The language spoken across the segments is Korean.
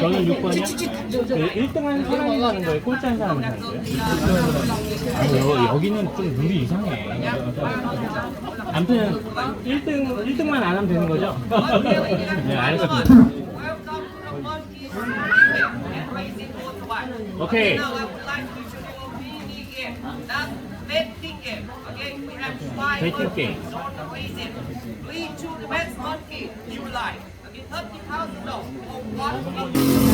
저는 6번이요? 그 1등 한 사람이 사는 거예요? 꼴찌 한 사람이 사는 거예요? 아, 여, 여기는 좀 룰이 이상해. 아무튼 1등, 1등만 안 하면 되는 거죠? 네, 알겠습니다. 오케이. Game. Okay, we choose the best monkey you like. be up to $1,000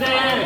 Yeah!